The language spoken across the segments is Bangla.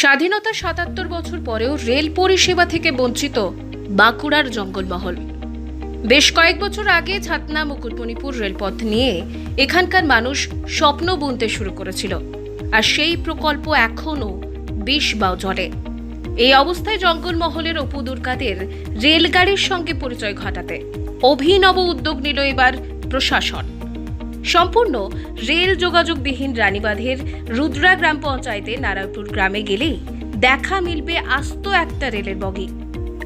স্বাধীনতা সাতাত্তর বছর পরেও রেল পরিষেবা থেকে বঞ্চিত বাঁকুড়ার জঙ্গলমহল। বেশ কয়েক বছর আগে ছাতনা মুকুটমণিপুর রেলপথ নিয়ে এখানকার মানুষ স্বপ্ন বুনতে শুরু করেছিল। আর সেই প্রকল্প এখনও বিষ বাও জলে এই অবস্থায় জঙ্গলমহলের অপু দুর্গাদের রেলগাড়ির সঙ্গে পরিচয় ঘটাতে অভিনব উদ্যোগ নিল এবার প্রশাসন। সম্পূর্ণ রেল যোগাযোগবিহীন রানীবাঁধের রুদ্রা গ্রাম পঞ্চায়েতে নারায়ণপুর গ্রামে গেলেই দেখা মিলবে আস্ত একটা রেলের বগি।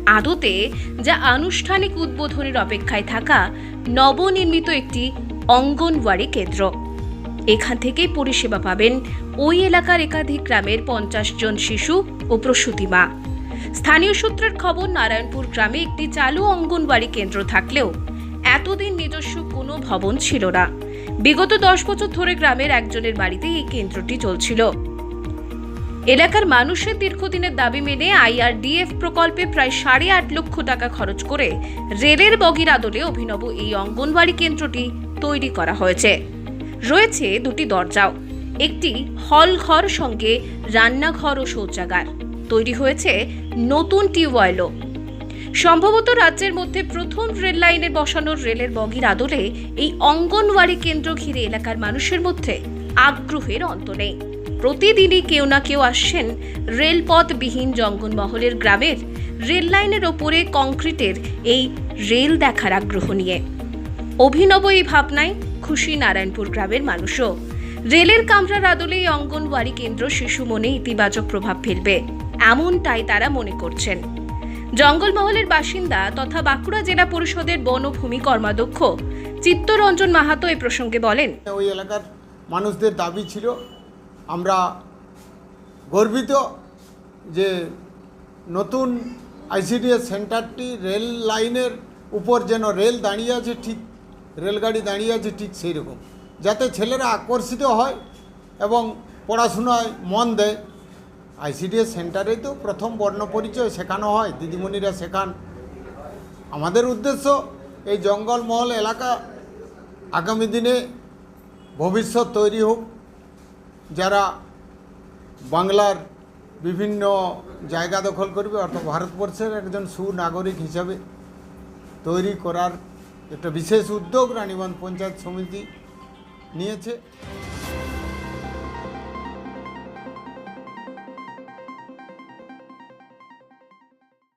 আদতে যা আনুষ্ঠানিক উদ্বোধনের অপেক্ষায় থাকা নবনির্মিত একটি অঙ্গনওয়াড়ি কেন্দ্র। এখান থেকেই পরিষেবা পাবেন ওই এলাকার একাধিক গ্রামের পঞ্চাশ জন শিশু ও প্রসূতি মা। স্থানীয় সূত্রের খবর, নারায়ণপুর গ্রামে একটি চালু অঙ্গনওয়াড়ি কেন্দ্র থাকলেও এতদিন নিজস্ব কোনো ভবন ছিল না। বিগত দশ বছর ধরে গ্রামের একজনের বাড়িতে এই কেন্দ্রটি চলছিল। এলাকার মানুষের দীর্ঘদিনের দাবি মেনে আইআরডিএফ প্রকল্পে প্রায় সাড়ে আট লক্ষ টাকা খরচ করে রেলের বগির আদলে অভিনব এই অঙ্গনওয়াড়ি কেন্দ্রটি তৈরি করা হয়েছে। রয়েছে দুটি দরজাও, একটি হল ঘর সঙ্গে রান্নাঘর ও শৌচাগার। তৈরি হয়েছে নতুন টিউবওয়েলও। সম্ভবত রাজ্যের মধ্যে প্রথম রেল লাইনে বসানোর রেলের বগির আদলে এই অঙ্গনওয়াড়ি কেন্দ্র ঘিরে এলাকার মানুষের মধ্যে আগ্রহের অন্ত নেই। প্রতিদিনই কেউ না কেউ আসছেন রেলপথবিহীন জঙ্গলমহলের গ্রামের রেল লাইনের ওপরে কংক্রিটের এই রেল দেখার আগ্রহ নিয়ে। অভিনব এই ভাবনায় খুশি নারায়ণপুর গ্রামের মানুষও। রেলের কামরার আদলে এই অঙ্গনওয়াড়ি কেন্দ্র শিশু মনে ইতিবাচক প্রভাব ফেলবে, এমনটাই তারা মনে করছেন। জঙ্গলমহলের বাসিন্দা তথা বাঁকুড়া জেলা পরিষদের বনভূমি কর্মাধ্যক্ষ চিত্তরঞ্জন মাহাতো এ প্রসঙ্গে বলেন, ওই এলাকার মানুষদের দাবি ছিল, আমরা গর্বিত যে নতুন আইসিডিএস সেন্টারটি রেল লাইনের উপর যেন রেল দাঁড়িয়ে আছে ঠিক, রেলগাড়ি দাঁড়িয়ে আছে ঠিক সেই রকম যাতে ছেলেরা আকর্ষিত হয় এবং পড়াশোনায় মন দেয়। আইসিডিএস সেন্টারেই তো প্রথম বর্ণ পরিচয় শেখানো হয়, দিদিমণিরা শেখান। আমাদের উদ্দেশ্য এই জঙ্গলমহল এলাকা আগামী দিনে ভবিষ্যৎ তৈরি হোক। যারা বাংলার বিভিন্ন জায়গা দখল করবে, অর্থাৎ ভারতবর্ষের একজন সুনাগরিক হিসাবে তৈরি করার একটা বিশেষ উদ্যোগ রানীগঞ্জ পঞ্চায়েত সমিতি নিয়েছে।